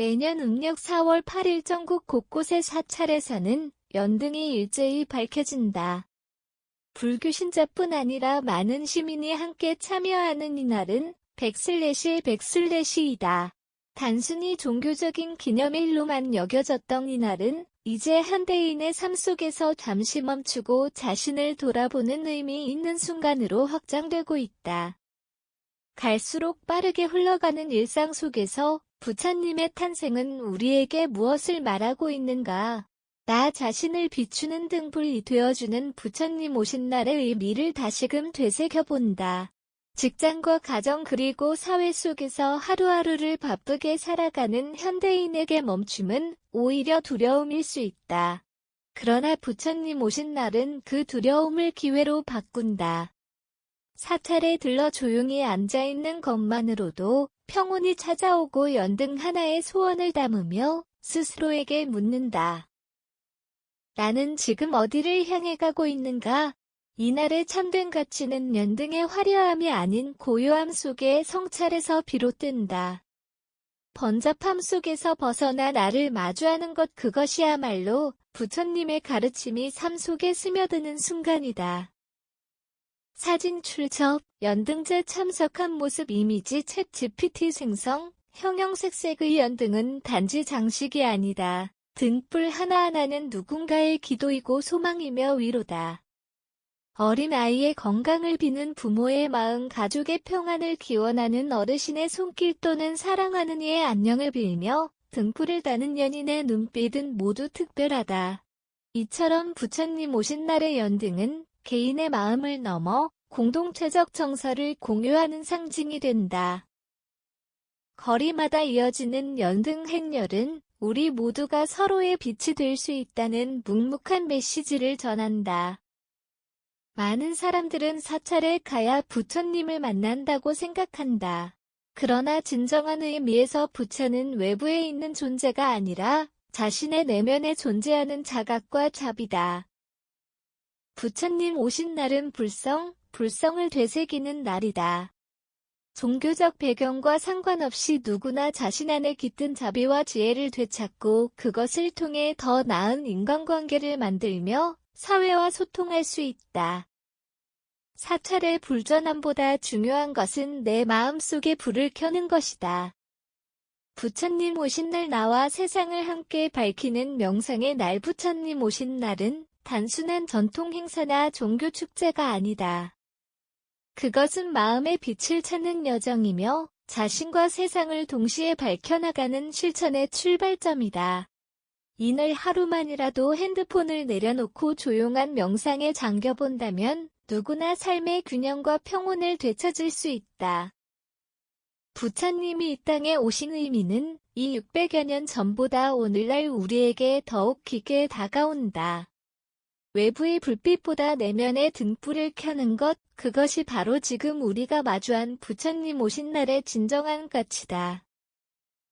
매년 음력 4월 8일 전국 곳곳의 사찰에서는 연등이 일제히 밝혀진다. 불교 신자뿐 아니라 많은 시민이 함께 참여하는 이날은 백슬래시 백슬래시이다. 단순히 종교적인 기념일로만 여겨졌던 이날은 이제 현대인의 삶 속에서 잠시 멈추고 자신을 돌아보는 의미 있는 순간으로 확장되고 있다. 갈수록 빠르게 흘러가는 일상 속에서 부처님의 탄생은 우리에게 무엇을 말하고 있는가? 나 자신을 비추는 등불이 되어주는 부처님 오신 날의 의미를 다시금 되새겨본다. 직장과 가정 그리고 사회 속에서 하루하루를 바쁘게 살아가는 현대인에게 멈춤은 오히려 두려움일 수 있다. 그러나 부처님 오신 날은 그 두려움을 기회로 바꾼다. 사찰에 들러 조용히 앉아있는 것만으로도 평온이 찾아오고 연등 하나의 소원을 담으며 스스로에게 묻는다. 나는 지금 어디를 향해 가고 있는가? 이날의 참된 가치는 연등의 화려함이 아닌 고요함 속의 성찰에서 비롯된다. 번잡함 속에서 벗어나 나를 마주하는 것 그것이야말로 부처님의 가르침이 삶 속에 스며드는 순간이다. 사진 출첩, 연등제 참석한 모습 이미지 챗 GPT 생성, 형형색색의 연등은 단지 장식이 아니다. 등불 하나하나는 누군가의 기도이고 소망이며 위로다. 어린아이의 건강을 비는 부모의 마음, 가족의 평안을 기원하는 어르신의 손길 또는 사랑하는 이의 안녕을 빌며 등불을 다는 연인의 눈빛은 모두 특별하다. 이처럼 부처님 오신 날의 연등은 개인의 마음을 넘어 공동체적 정서를 공유하는 상징이 된다. 거리마다 이어지는 연등 행렬은 우리 모두가 서로의 빛이 될 수 있다는 묵묵한 메시지를 전한다. 많은 사람들은 사찰에 가야 부처님을 만난다고 생각한다. 그러나 진정한 의미에서 부처는 외부에 있는 존재가 아니라 자신의 내면에 존재하는 자각과 자비다. 부처님 오신 날은 불성, 불성을 되새기는 날이다. 종교적 배경과 상관없이 누구나 자신 안에 깃든 자비와 지혜를 되찾고 그것을 통해 더 나은 인간관계를 만들며 사회와 소통할 수 있다. 사찰의 불전함보다 중요한 것은 내 마음속에 불을 켜는 것이다. 부처님 오신 날 나와 세상을 함께 밝히는 명상의 날 부처님 오신 날은 단순한 전통 행사나 종교 축제가 아니다. 그것은 마음의 빛을 찾는 여정이며 자신과 세상을 동시에 밝혀나가는 실천의 출발점이다. 이날 하루만이라도 핸드폰을 내려놓고 조용한 명상에 잠겨본다면 누구나 삶의 균형과 평온을 되찾을 수 있다. 부처님이 이 땅에 오신 의미는 이 600여 년 전보다 오늘날 우리에게 더욱 깊게 다가온다. 외부의 불빛보다 내면의 등불을 켜는 것, 그것이 바로 지금 우리가 마주한 부처님 오신 날의 진정한 가치다.